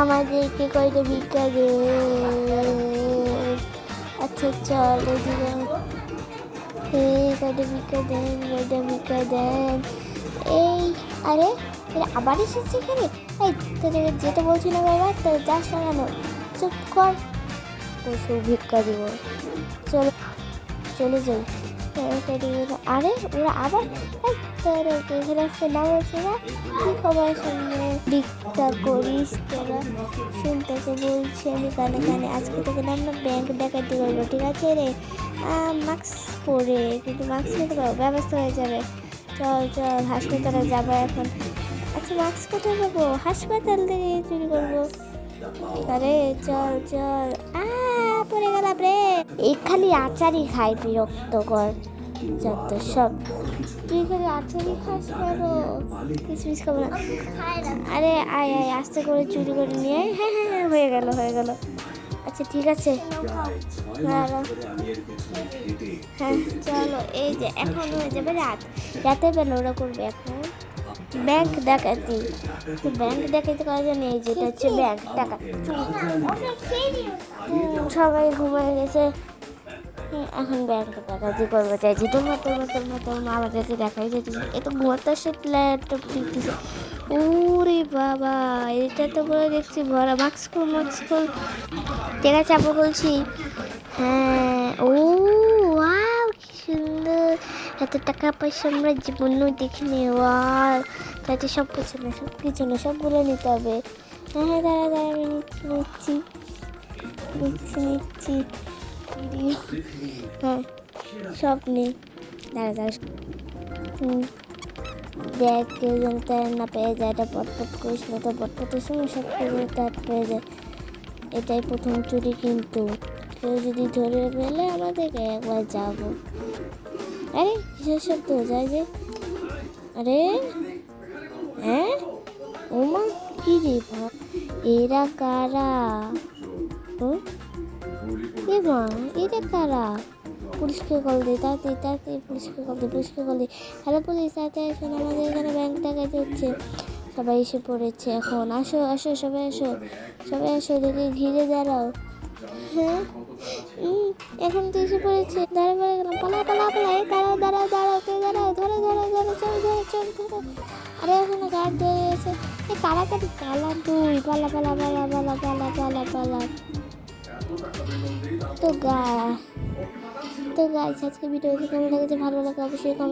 আমাদেরকে কয়টা ভিক্ষা দে। আচ্ছা চল এদিকে। এই কয়টা ভিক্ষা দেন, কয়টা ভিক্ষা দেন। এই, আরে, এরা আবার এসেছে এখানে? এই, তোদের যেটা বলছিলাম এবার তো যাস না কেন চুপ কর। পশু ভিক্ষা দিব। চলো, চলে যাই। আরে, ওরা আবার না খবর ভিক্ষা করিস শুনতেছে আমি আজকে ব্যাংক করব, ঠিক আছে রে? মাস্ক পরে, কিন্তু মাস্ক ব্যবস্থা হয়ে যাবে। চল চল, হাসপাতালে যাব এখন। আচ্ছা মাস্ক কোথায় পাবো? হাসপাতাল থেকে চুরি করব। আরে, চল চল। আ পড়ে গেলাম রে। এই খালি আচারই খাই বিরক্ত কর যত সব। তুই খালি আচারই খাস? কেন কিসমিস খাব না। আরে আয় আয় আস্তে করে চুরি করে নিয়ে আয়। হ্যাঁ হ্যাঁ হ্যাঁ হয়ে গেল হয়ে গেল। আচ্ছা ঠিক আছে। হ্যাঁ চলো এই যে এখন হয়ে যাবে রাত। রাতের বেলা ওরা করবে এখন। ব্যাংক ডাকাতি তো ব্যাংক ডাকাতি করার জন্য এই যেটা হচ্ছে ব্যাংক। টাকা। সবাই ঘুমায় গেছে। এখন ব্যাংক ডাকাতি করব চাইছি তোমার তোমার তোমার তোমার আমাদেরকে দেখাই যেতে এ তো ল্যাপটপ টিপতেছে ওরে বাবা, এটা তো করে দেখছি ভরা, মাস্ক খুল মাস্ক খুল। ঠিক আছে আপু বলছি হ্যাঁ ও, ওয়াও, কি সুন্দর। এত টাকা পয়সা আমরা জীবনেও দেখিনি, ওয়াও। তাতে সব কিছু না সব কিছু না সবগুলো নিতে হবে। হ্যাঁ হ্যাঁ দাঁড়া দাঁড়া, আমি নিচ্ছি নিচ্ছি নিচ্ছি নিচ্ছি। হ্যাঁ সব নেই দাঁড়া দাঁড়া দেখ কেউ যেন তার না পেয়ে যায় এটা পটপট করিস না তো পটপটের সময় সব কিছু তার পেয়ে যায় এটাই প্রথম চুরি কিন্তু। কেউ যদি ধরে ফেলে আমাদেরকে একবার যাব। আরে, কিসের শব্দ? যায় যে। আরে হ্যাঁ? ওমা, কি রে এরা কারা? হুম? এ মা এরা কারা? পুলিশকে কল দিই তাড়াতাড়ি তাড়াতাড়ি পুলিশকে কল দিই পুলিশকে কল দিই হ্যালো পুলিশ, তাড়াতাড়ি আসুন, আমাদের এখানে ব্যাংক ডাকাতি হচ্ছে সবাই এসে পড়েছে এখন। আসো আসো, সবাই আসো সবাই আসো দেখে ঘিরে দাঁড়াও। হ্যাঁ? এখন তো এসে পড়েছে। দাঁড়া পড়ে গেলাম পালা পালা পালা এই দাঁড়াও দাঁড়াও দাঁড়াও কেউ দাঁড়াও, ধরো ধরো ধরো চল ধরো চল, ধরো। আরে এখন গার্ড ধরে গেছে। এই তাড়াতাড়ি পালা তুই। পালা পালা পালা পালা পালা পালা পালা। তো গা তো গাছ আজকে ভিডিওটি কেমন লেগেছে? ভালো লাগে অবশ্যই